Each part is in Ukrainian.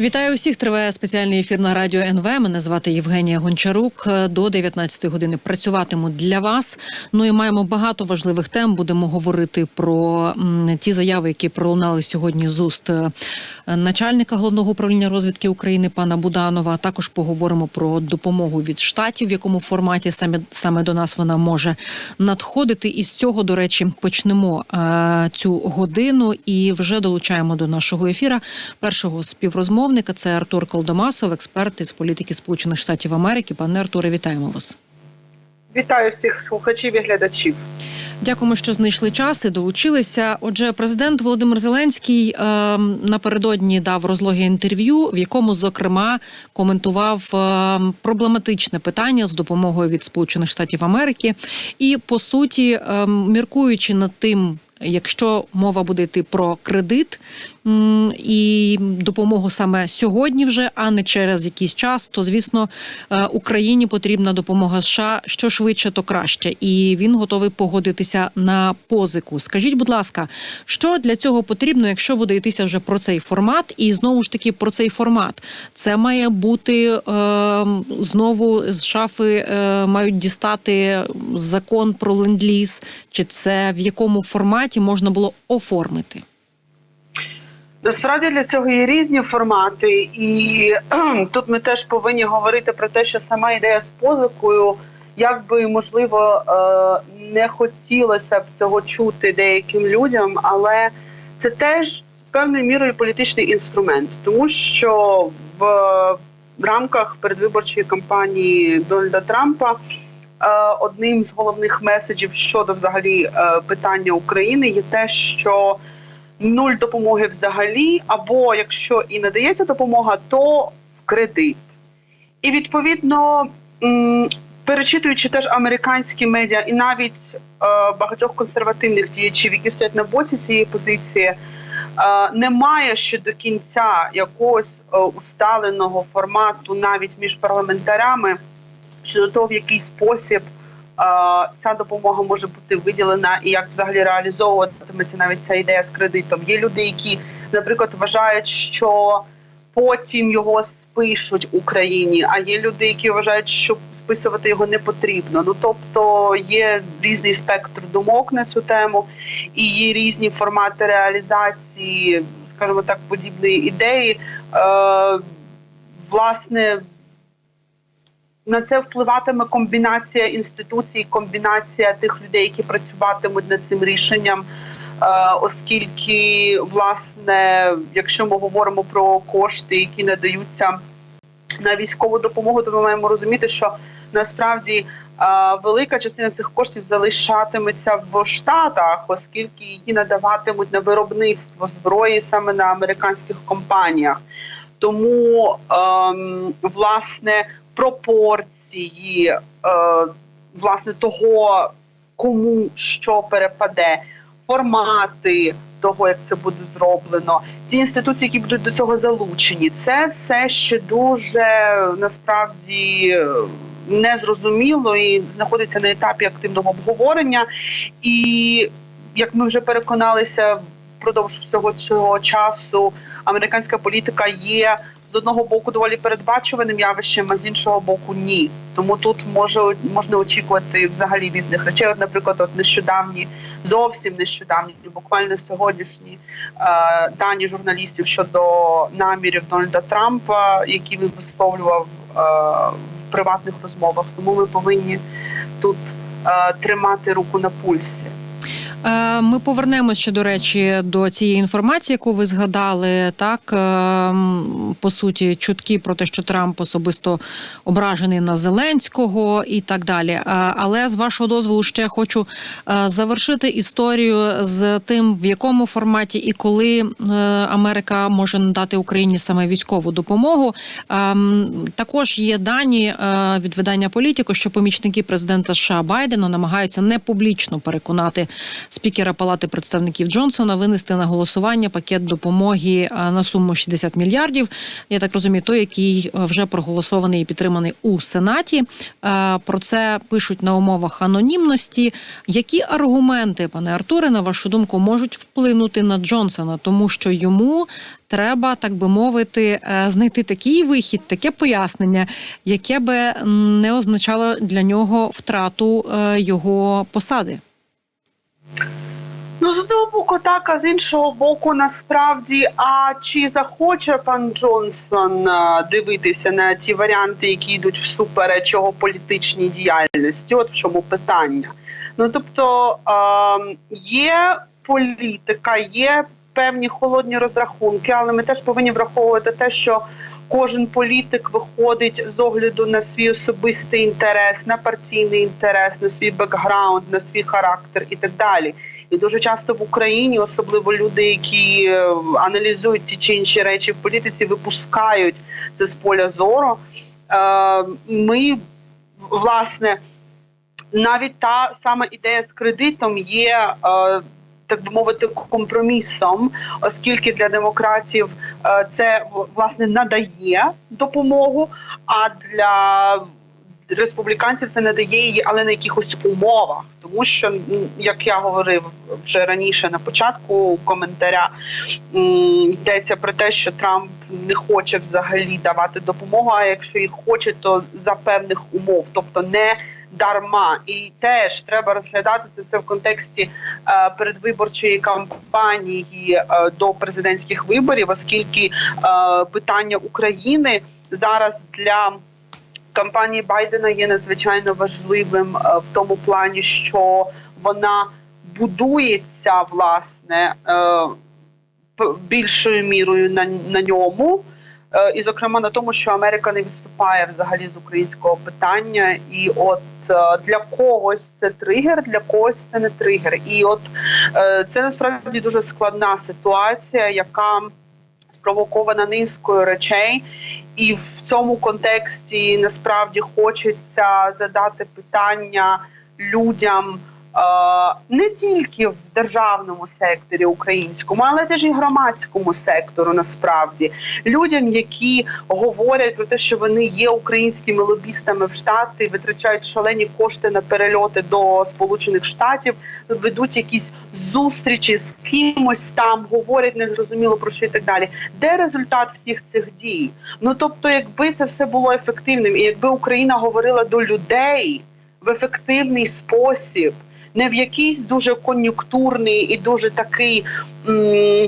Вітаю усіх. Триває спеціальний ефір на радіо НВ. Мене звати Євгенія Гончарук. До 19 години працюватиму для вас. Ну і маємо багато важливих тем. Будемо говорити про ті заяви, які пролунали сьогодні з уст е, начальника головного управління розвідки України пана Буданова. Також поговоримо про допомогу від штатів, в якому форматі саме саме до нас вона може надходити. І з цього, до речі, почнемо е, цю годину і вже долучаємо до нашого ефіра першого співрозмовника. Це Артур Колдомасов, експерт із політики Сполучених Штатів Америки. Пане Артуре, вітаємо вас. Вітаю всіх слухачів і глядачів. Дякуємо, що знайшли час і долучилися. Отже, президент Володимир Зеленський е, напередодні дав розлоге інтерв'ю, в якому зокрема коментував е, проблематичне питання з допомогою від Сполучених Штатів Америки, і по суті, е, міркуючи над тим. Якщо мова буде йти про кредит і допомогу саме сьогодні, вже а не через якийсь час, то звісно е, Україні потрібна допомога США що швидше, то краще, і він готовий погодитися на позику. Скажіть, будь ласка, що для цього потрібно, якщо буде йтися вже про цей формат, і знову ж таки про цей формат, це має бути е, знову з шафи е, мають дістати закон про ленд-ліз, чи це в якому форматі можна було оформити? Насправді для цього є різні формати, і тут ми теж повинні говорити про те, що сама ідея з позикою, як би можливо е, не хотілося б цього чути деяким людям, але це теж певною мірою політичний інструмент, тому що в, рамках передвиборчої кампанії Дональда Трампа. е, Одним з головних меседжів щодо взагалі е, питання України є те, що нуль допомоги взагалі, або якщо і надається допомога, то в кредит. І відповідно, перечитуючи теж американські медіа, і навіть е, багатьох консервативних діячів, які стоять на боці цієї позиції, е, немає ще до кінця якогось е, усталеного формату навіть між парламентарями щодо того, в який спосіб ця допомога може бути виділена і як взагалі реалізовуватиметься навіть ця ідея з кредитом. Є люди, які, наприклад, вважають, що потім його спишуть Україні, а є люди, які вважають, що списувати його не потрібно. Ну тобто є різний спектр думок на цю тему, і є різні формати реалізації, скажімо так, подібної ідеї. Е, власне, на це впливатиме комбінація інституцій, комбінація тих людей, які працюватимуть над цим рішенням. Е, Оскільки, власне, якщо ми говоримо про кошти, які надаються на військову допомогу, то ми маємо розуміти, що насправді е, велика частина цих коштів залишатиметься в Штатах, оскільки її надаватимуть на виробництво зброї саме на американських компаніях. Тому ем, власне пропорції е, власне того, кому що перепаде, формати того, як це буде зроблено, ті інституції, які будуть до цього залучені, це все ще дуже насправді незрозуміло і знаходиться на етапі активного обговорення. І як ми вже переконалися впродовж всього цього часу, американська політика є з одного боку доволі передбачуваним явищем, а з іншого боку, ні. Тому тут може можна очікувати взагалі різних речей. От, наприклад, от нещодавні, зовсім нещодавні, буквально сьогоднішні е, дані журналістів щодо намірів Дональда Трампа, які він висловлював е, в приватних розмовах. Тому ми повинні тут е, тримати руку на пульсі. Е, Ми повернемося ще до речі до цієї інформації, яку ви згадали. Так е, по суті, чутки про те, що Трамп особисто ображений на Зеленського і так далі. Е, Але з вашого дозволу ще хочу завершити історію з тим, в якому форматі і коли Америка може надати Україні саме військову допомогу. Також є дані від видання політико, що помічники президента США Байдена намагаються не публічно переконати спікера Палати представників Джонсона винести на голосування пакет допомоги е, на суму 60 мільярдів. Я так розумію, той, який е, вже проголосований і підтриманий у Сенаті. Е, Про це пишуть на умовах анонімності. Які аргументи, пане Артуре, на вашу думку, можуть вплинути на Джонсона, тому що йому треба, так би мовити, знайти такий вихід, таке пояснення, яке би не означало для нього втрату його посади. Ну, з одного боку, так, а з іншого боку, насправді, а чи захоче пан Джонсон е, дивитися на ті варіанти, які йдуть всупереч його політичній діяльності? От в чому питання. Ну тобто е, є політика, є певні холодні розрахунки, але ми теж повинні враховувати те, що кожен політик виходить з огляду на свій особистий інтерес, на партійний інтерес, на свій бекграунд, на свій характер і так далі. І дуже часто в Україні, особливо люди, які е, аналізують ті чи інші речі в політиці, випускають це з поля зору. Е, Ми власне навіть та сама ідея з кредитом є. Так би мовити, компромісом, оскільки для демократів е, це власне надає допомогу, а для республіканців це надає її, але на якихось умовах, тому що як я говорив вже раніше на початку коментаря, йдеться про те, що Трамп не хоче взагалі давати допомогу. А якщо і хоче, то за певних умов, тобто не дарма, і теж треба розглядати це в контексті е, передвиборчої кампанії е, до президентських виборів, оскільки е, питання України зараз для кампанії Байдена є надзвичайно важливим е, в тому плані, що вона будується власне е, більшою мірою на, на ньому. Е, І, зокрема, на тому, що Америка не відступає взагалі з українського питання, і от е, для когось це тригер, для когось це не тригер. І от е, це насправді дуже складна ситуація, яка спровокована низкою речей, і в цьому контексті насправді хочеться задати питання людям. Е, Не тільки в державному секторі українському, але теж і громадському сектору, насправді людям, які говорять про те, що вони є українськими лобістами в Штати, витрачають шалені кошти на перельоти до Сполучених Штатів, ведуть якісь зустрічі з кимось там, говорять незрозуміло про що і так далі. Де результат всіх цих дій? Ну тобто, якби це все було ефективним, і якби Україна говорила до людей в ефективний спосіб, не в якийсь дуже кон'юнктурний і дуже такий. м-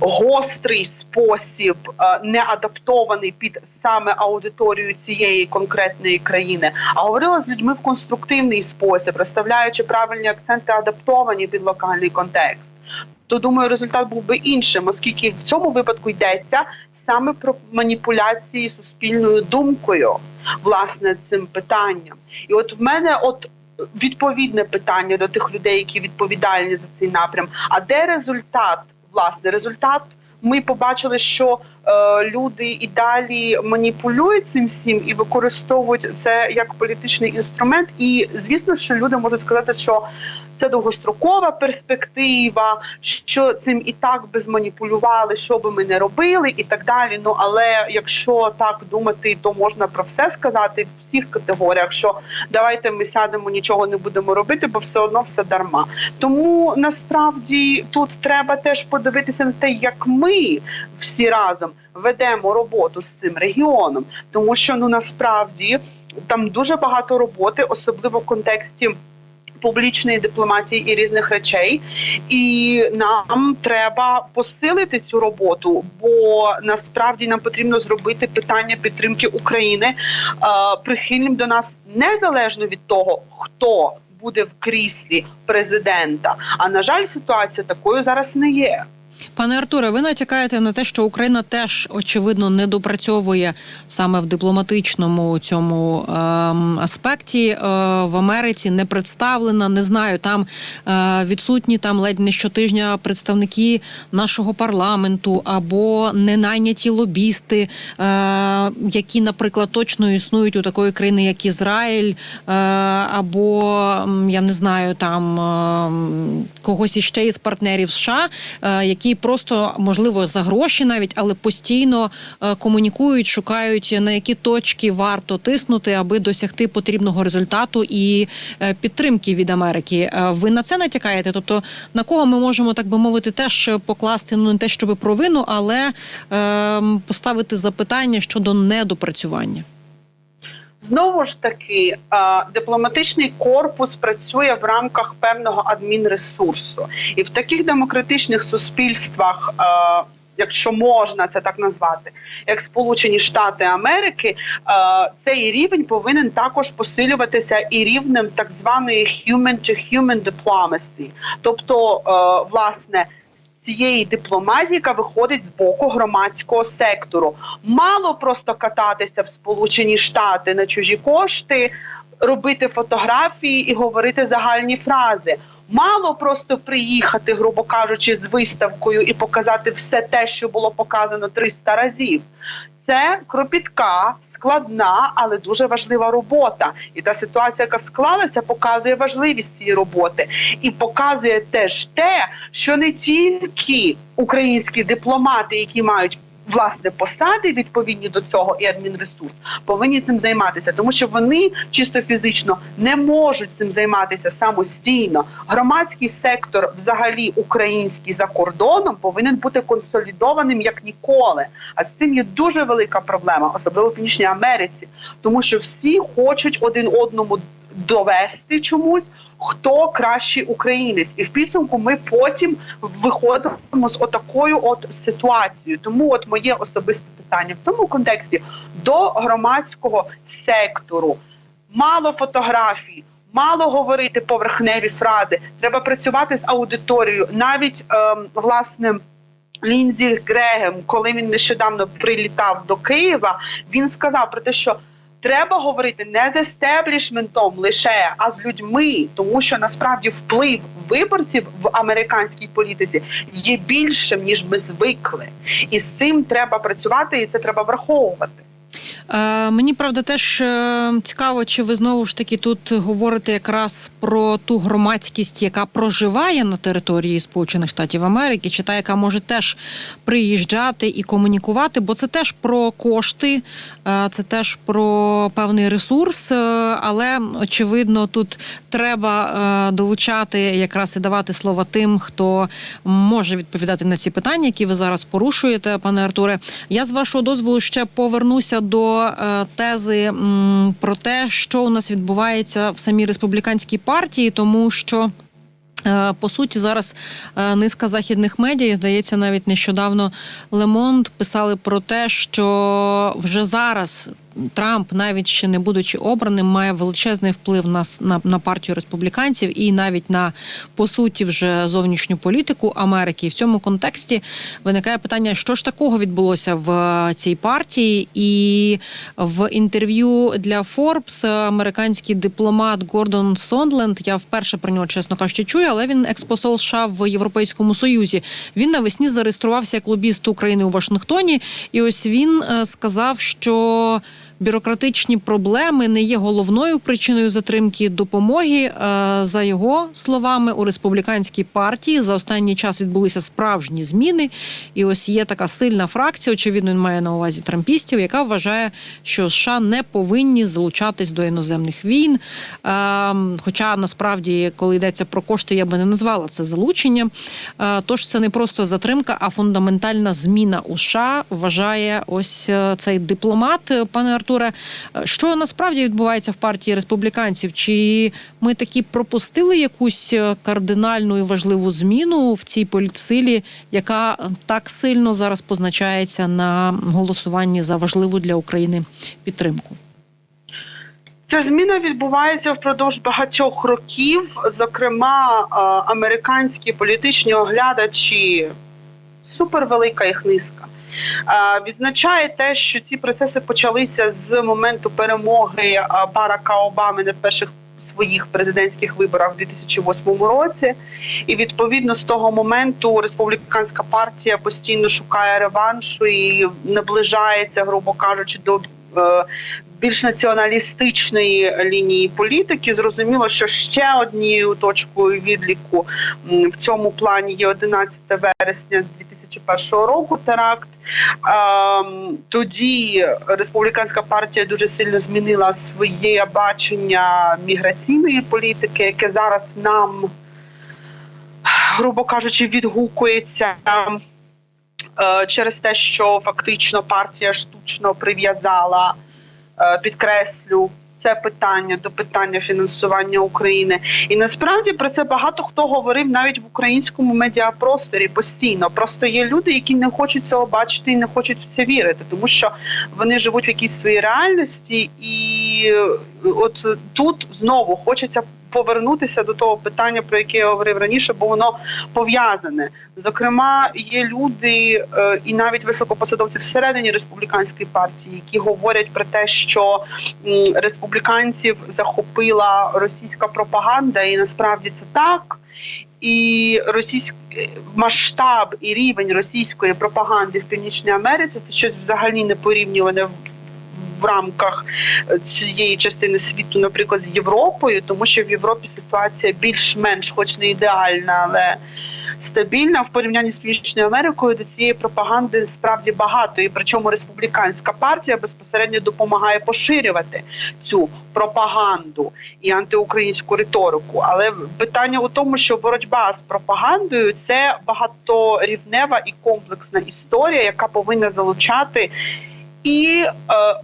Гострий спосіб, е, не адаптований під саме аудиторію цієї конкретної країни, а говорила з людьми в конструктивний спосіб, розставляючи правильні акценти, адаптовані під локальний контекст. То думаю, результат був би іншим, оскільки в цьому випадку йдеться саме про маніпуляції суспільною думкою, власне, цим питанням. І от в мене, от відповідне питання до тих людей, які відповідальні за цей напрям. А де результат? Власне, результат ми побачили, що люди і далі маніпулюють цим всім і використовують це як політичний інструмент. І звісно, що люди можуть сказати, що це довгострокова перспектива, що цим і так би зманіпулювали, що би ми не робили, і так далі. Ну але якщо так думати, то можна про все сказати в всіх категоріях, що давайте ми сядемо, нічого не будемо робити, бо все одно все дарма. Тому насправді тут треба теж подивитися на те, як ми всі разом ведемо роботу з цим регіоном, тому що ну насправді там дуже багато роботи, особливо в контексті. Публічної дипломатії і різних речей, і нам треба посилити цю роботу, бо насправді нам потрібно зробити питання підтримки України е, прихильним до нас незалежно від того, хто буде в кріслі президента. А на жаль, ситуація такою зараз не є. Пане Артуре, ви натякаєте на те, що Україна теж очевидно недопрацьовує саме в дипломатичному цьому ем, аспекті е, в Америці, не представлена. Не знаю, там е, відсутні там ледь не щотижня представники нашого парламенту або ненайняті лобісти, е, які, наприклад, точно існують у такої країни, як Ізраїль, е, або я не знаю, там ем, когось іще із партнерів США, е, які просто можливо за гроші навіть, але постійно е, комунікують, шукають на які точки варто тиснути, аби досягти потрібного результату і е, підтримки від Америки. Е, Ви на це натякаєте? Тобто на кого ми можемо так би мовити, теж покласти ну не те, щоб провину, але е, поставити запитання щодо недопрацювання. Знову ж таки, дипломатичний корпус працює в рамках певного адмінресурсу, і в таких демократичних суспільствах. Якщо можна це так назвати, як Сполучені Штати Америки, цей рівень повинен також посилюватися і рівнем так званої human-to-human diplomacy. Тобто, власне, цієї дипломатії, яка виходить з боку громадського сектору. Мало просто кататися в Сполучені Штати на чужі кошти, робити фотографії і говорити загальні фрази. Мало просто приїхати, грубо кажучи, з виставкою і показати все те, що було показано 300 разів. Це кропітка, складна, але дуже важлива робота. І та ситуація, яка склалася, показує важливість цієї роботи і показує теж те, що не тільки українські дипломати, які мають власне посади відповідні до цього і адмінресурс, повинні цим займатися, тому що вони чисто фізично не можуть цим займатися самостійно. Громадський сектор, взагалі український за кордоном, повинен бути консолідованим як ніколи. А з цим є дуже велика проблема, особливо в Північній Америці, тому що всі хочуть один одному довести чомусь. Хто кращий українець, і в підсумку ми потім виходимо з отакою от ситуацією. Тому, от моє особисте питання в цьому контексті до громадського сектору мало фотографій. Мало говорити поверхневі фрази, треба працювати з аудиторією. Навіть ем, власне Лінзі Грегем, коли він нещодавно прилітав до Києва, він сказав про те, що треба говорити не з естеблішментом лише, а з людьми, тому що насправді вплив виборців в американській політиці є більшим ніж ми звикли, і з цим треба працювати, і це треба враховувати. Е, мені правда теж е, цікаво, чи ви знову ж таки тут говорите якраз про ту громадськість, яка проживає на території Сполучених Штатів Америки, чи та, яка може теж приїжджати і комунікувати, бо це теж про кошти, е, це теж про певний ресурс, е, але очевидно тут треба долучати якраз і давати слово тим, хто може відповідати на ці питання, які ви зараз порушуєте, пане Артуре. Я з вашого дозволу ще повернуся до е, тези про те, що у нас відбувається в самій республіканській партії, тому що. е, По суті, зараз е, низка західних медіа, здається, навіть нещодавно Лемонт писали про те, що вже зараз Трамп, навіть ще не будучи обраним, має величезний вплив на, на, на партію республіканців і навіть на по суті вже зовнішню політику Америки. І в цьому контексті виникає питання, що ж такого відбулося в е, цій партії, і в інтерв'ю для Forbes американський дипломат Гордон Сондленд, я вперше про нього, чесно кажучи, чую, але він експосол США в Європейському Союзі. Він навесні зареєструвався як лобіст України у Вашингтоні, і ось він е, сказав, що. Бюрократичні проблеми не є головною причиною затримки допомоги. Е, За його словами, у республіканській партії за останній час відбулися справжні зміни. І ось є така сильна фракція. Очевидно, він має на увазі трампістів, яка вважає, що США не повинні залучатись до іноземних війн. Е, Хоча насправді, коли йдеться про кошти, я би не назвала це залучення. Е, Тож це не просто затримка, а фундаментальна зміна у США. Вважає ось цей дипломат, пане Артуре. Що насправді відбувається в партії республіканців? Чи ми таки пропустили якусь е, кардинальну і важливу зміну в цій політсилі, яка е, так сильно зараз позначається на голосуванні за важливу для України підтримку? Ця зміна відбувається впродовж багатьох років. Зокрема, е, американські політичні оглядачі супервелика їх низка. Відзначає те, що ці процеси почалися з моменту перемоги Барака Обами на перших своїх президентських виборах в 2008 році, і відповідно з того моменту республіканська партія постійно шукає реваншу і наближається, грубо кажучи, до е, більш націоналістичної лінії політики. Зрозуміло, що ще однією точкою відліку в цьому плані є 11 вересня 2001 року. Теракт. Ем, Тоді республіканська партія дуже сильно змінила своє бачення міграційної політики, яке зараз нам, грубо кажучи, відгукується е, через те, що фактично партія штучно прив'язала, е, підкреслю. Це питання до питання фінансування України, і насправді про це багато хто говорив навіть в українському медіапросторі постійно. Просто є люди, які не хочуть цього бачити і не хочуть в це вірити, тому що вони живуть в якійсь своїй реальності, і е, от тут знову хочеться повернутися до того питання, про яке я говорив раніше, бо воно пов'язане. Зокрема, є люди е, і навіть високопосадовці всередині республіканської партії, які говорять про те, що республіканців захопила російська пропаганда, і насправді це так. І російський масштаб і рівень російської пропаганди в Північній Америці це щось взагалі не порівнюване в, рамках е, цієї частини світу, наприклад, з Європою, тому що в Європі ситуація більш-менш, хоч не ідеальна, але стабільна в порівнянні з Північною Америкою, де цієї пропаганди справді багато, і причому республіканська партія безпосередньо допомагає поширювати цю пропаганду і антиукраїнську риторику. Але питання у тому, що боротьба з пропагандою це багаторівнева і комплексна історія, яка повинна залучати. І е,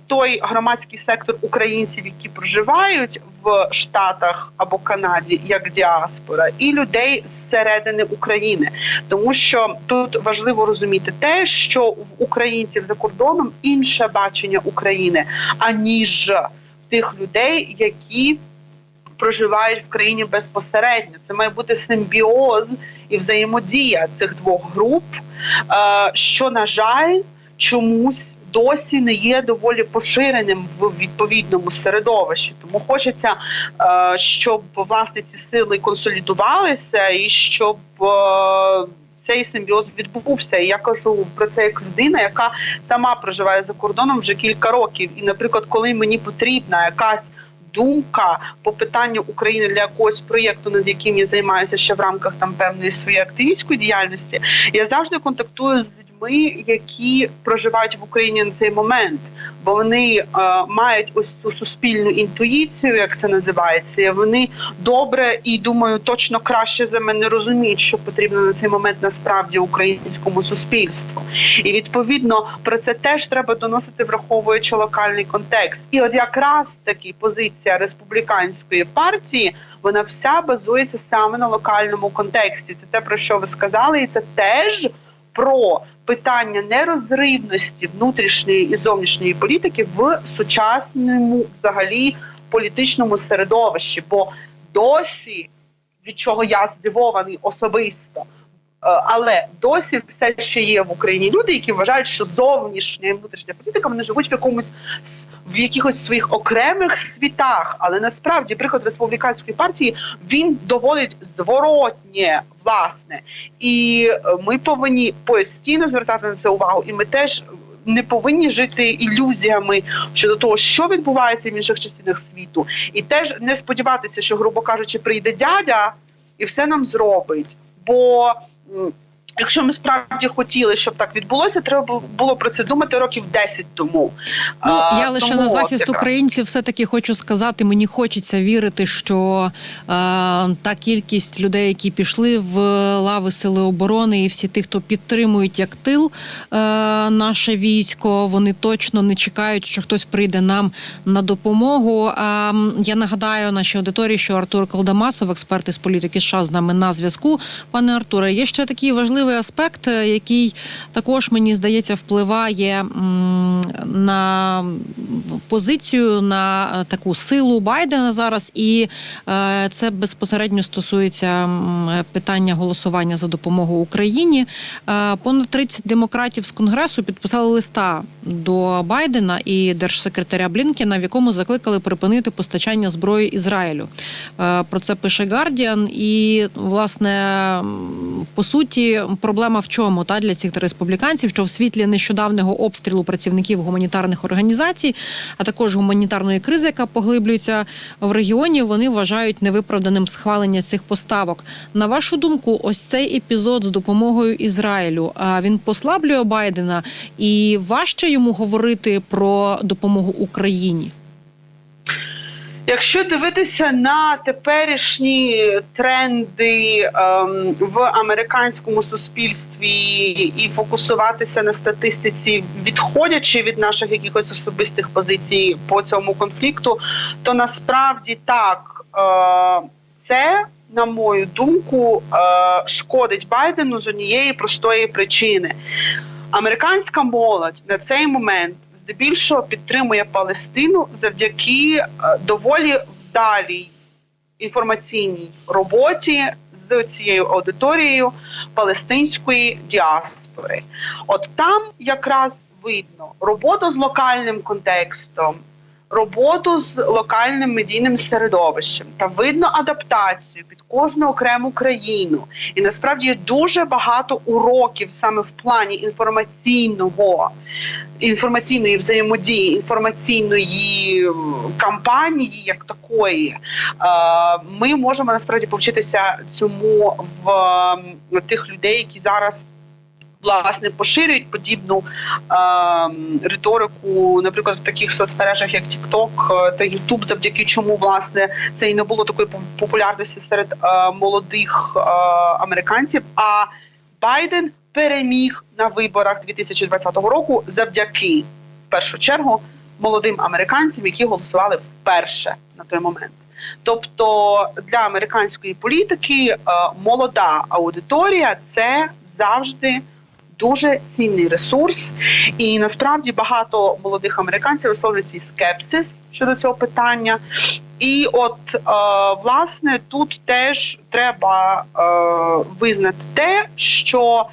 той громадський сектор українців, які проживають в Штатах або Канаді як діаспора, і людей зсередини України, тому що тут важливо розуміти те, що в українців за кордоном інше бачення України, аніж тих людей, які проживають в країні безпосередньо. Це має бути симбіоз і взаємодія цих двох груп, е, що на жаль чомусь досі не є доволі поширеним в відповідному середовищі. Тому хочеться, е, щоб власне ці сили консолідувалися і щоб. е, Цей симбіоз відбувся, і я кажу про це як людина, яка сама проживає за кордоном вже кілька років. І, наприклад, коли мені потрібна якась думка по питанню України для якогось проєкту, над яким я займаюся ще в рамках там певної своєї активістської діяльності, я завжди контактую з людьми, які проживають в Україні на цей момент, бо вони е, мають ось цю суспільну інтуїцію, як це називається. Вони добре і думаю, точно краще за мене розуміють, що потрібно на цей момент насправді українському суспільству. І відповідно про це теж треба доносити, враховуючи локальний контекст. І от якраз таки позиція республіканської партії. Вона вся базується саме на локальному контексті. Це те, про що ви сказали, і це теж про питання нерозривності внутрішньої і зовнішньої політики в сучасному взагалі політичному середовищі. Бо досі від чого я здивований особисто. е, Але досі все ще є в Україні люди, які вважають, що зовнішня і внутрішня політика вони живуть в якомусь в якихось своїх окремих світах. Але насправді приклад республіканської партії він доводить зворотнє власне, і е, ми повинні постійно звертати на це увагу, і ми теж. Не повинні жити ілюзіями щодо того, що відбувається в інших частинах світу, і теж не сподіватися, що, грубо кажучи, прийде дядя і все нам зробить. Бо якщо ми справді хотіли, щоб так відбулося, треба було про це думати років 10 тому. Ну А, я лише тому на захист якраз. українців, все таки хочу сказати. Мені хочеться вірити, що е, та кількість людей, які пішли в лави сили оборони, і всі ті, хто підтримують як тил е, наше військо, вони точно не чекають, що хтось прийде нам на допомогу. А я нагадаю нашій аудиторії, що Артур Колдамасов, експерт із політики США, з нами на зв'язку. Пане Артуре, є ще такий важливий аспект, е, який також мені здається впливає на позицію на е, таку силу Байдена зараз, і е, це безпосередньо стосується питання голосування за допомогу Україні. Понад 30 демократів з конгресу підписали листа до Байдена і держсекретаря Блінкена, в якому закликали припинити постачання зброї Ізраїлю. Про це пише Гардіан. І власне по суті, проблема в чому та для цих республіканців, що в світлі нещодавнього обстрілу працівників гуманітарних організацій, а також гуманітарної кризи, яка поглиблюється в регіоні, вони вважають невиправданим схвалення цих поставок. На вашу думку, ось цей епізод з допомогою Ізраїлю він послаблює Байдена і важче йому говорити про допомогу Україні. Якщо дивитися на теперішні тренди ем, в американському суспільстві і фокусуватися на статистиці, відходячи від наших якихось особистих позицій по цьому конфлікту, то насправді так е, це, на мою думку, е, шкодить Байдену з однієї простої причини. Американська молодь на цей момент здебільшого підтримує Палестину завдяки е, доволі вдалій інформаційній роботі з цією аудиторією палестинської діаспори. От там якраз видно роботу з локальним контекстом. Роботу з локальним медійним середовищем та видно адаптацію під кожну окрему країну, і насправді дуже багато уроків саме в плані інформаційного інформаційної взаємодії, інформаційної кампанії, як такої, е, ми можемо насправді повчитися цьому в тих людей, які зараз. Власне, поширюють подібну е, риторику, наприклад, в таких соцмережах, як TikTok е, та YouTube, завдяки чому власне це і не було такої популярності серед е, молодих е, американців. А Байден переміг на виборах 2020 року завдяки в першу чергу молодим американцям, які голосували вперше на той момент. Тобто для американської політики е, молода аудиторія це завжди дуже цінний ресурс, і насправді багато молодих американців висловлюють свій скепсис щодо цього питання. І от е, власне тут теж треба е, визнати те, що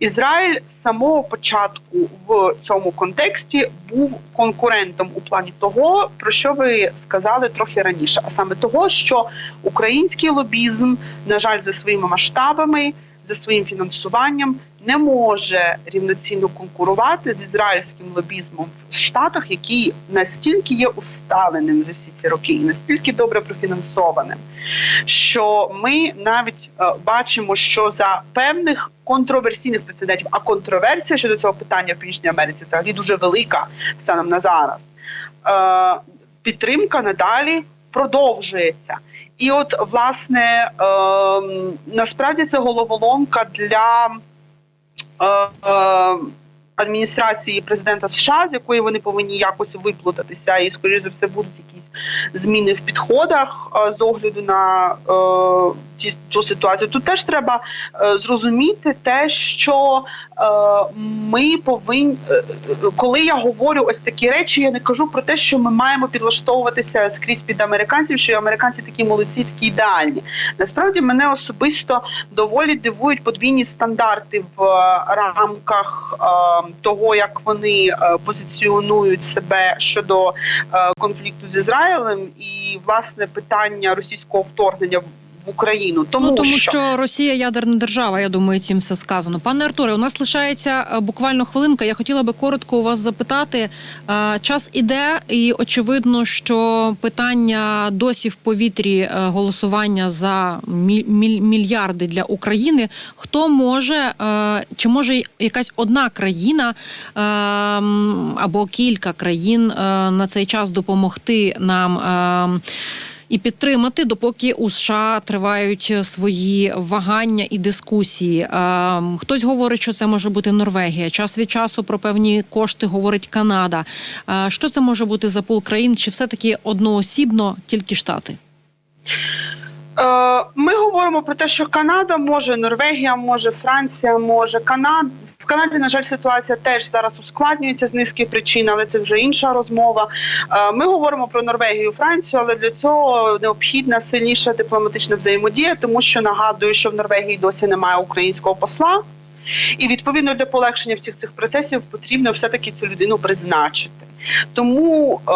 Ізраїль з самого початку в цьому контексті був конкурентом у плані того, про що ви сказали трохи раніше, а саме того, що український лобізм, на жаль, за своїми масштабами, за своїм фінансуванням не може рівноцінно конкурувати з ізраїльським лобізмом в Штатах, який настільки є усталеним за всі ці роки, і настільки добре профінансованим, що ми навіть е, бачимо, що за певних контроверсійних прецедентів, а контроверсія щодо цього питання в Північній Америці взагалі дуже велика станом на зараз. Е, підтримка надалі продовжується. І от, власне, е, насправді це головоломка для е, е, адміністрації президента США, з якої вони повинні якось виплутатися, і, скоріш за все, будуть якісь зміни в підходах е, з огляду на е, ту ситуацію. Тут теж треба е, зрозуміти те, що е, ми повинні, е, коли я говорю ось такі речі, я не кажу про те, що ми маємо підлаштовуватися скрізь під американців, що американці такі молодці, такі ідеальні. Насправді мене особисто доволі дивують подвійні стандарти в рамках того, як вони позиціонують себе щодо конфлікту з Ізраїлем, і власне питання російського вторгнення Україну, тому, ну тому що... Росія ядерна держава. Я думаю, цим все сказано. Пане Артуре, у нас лишається е, буквально хвилинка. Я хотіла би коротко у вас запитати. Е, Час іде, і очевидно, що питання досі в повітрі е, голосування за міль- міль- мільярди для України. Хто може чи може якась одна країна або кілька країн на цей час допомогти нам? Е, і підтримати, допоки у США тривають свої вагання і дискусії. Е, Хтось говорить, що це може бути Норвегія. Час від часу про певні кошти говорить Канада. Е, Що це може бути за пул країн? Чи все таки одноосібно тільки штати? Е, Ми говоримо про те, що Канада може, Норвегія може, Франція може. Канад Канаді, на жаль, ситуація теж зараз ускладнюється з низки причин, але це вже інша розмова. Е, Ми говоримо про Норвегію, Францію, але для цього необхідна сильніша дипломатична взаємодія, тому що нагадую, що в Норвегії досі немає українського посла. І відповідно для полегшення всіх цих процесів потрібно все таки цю людину призначити. Тому е,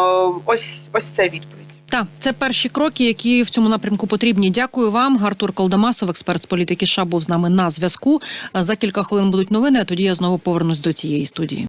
ось ось це відповідь. Так, це перші кроки, які в цьому напрямку потрібні. Дякую вам. Артур Колдамасов, експерт з політики США, був з нами на зв'язку. За кілька хвилин будуть новини. А тоді я знову повернусь до цієї студії.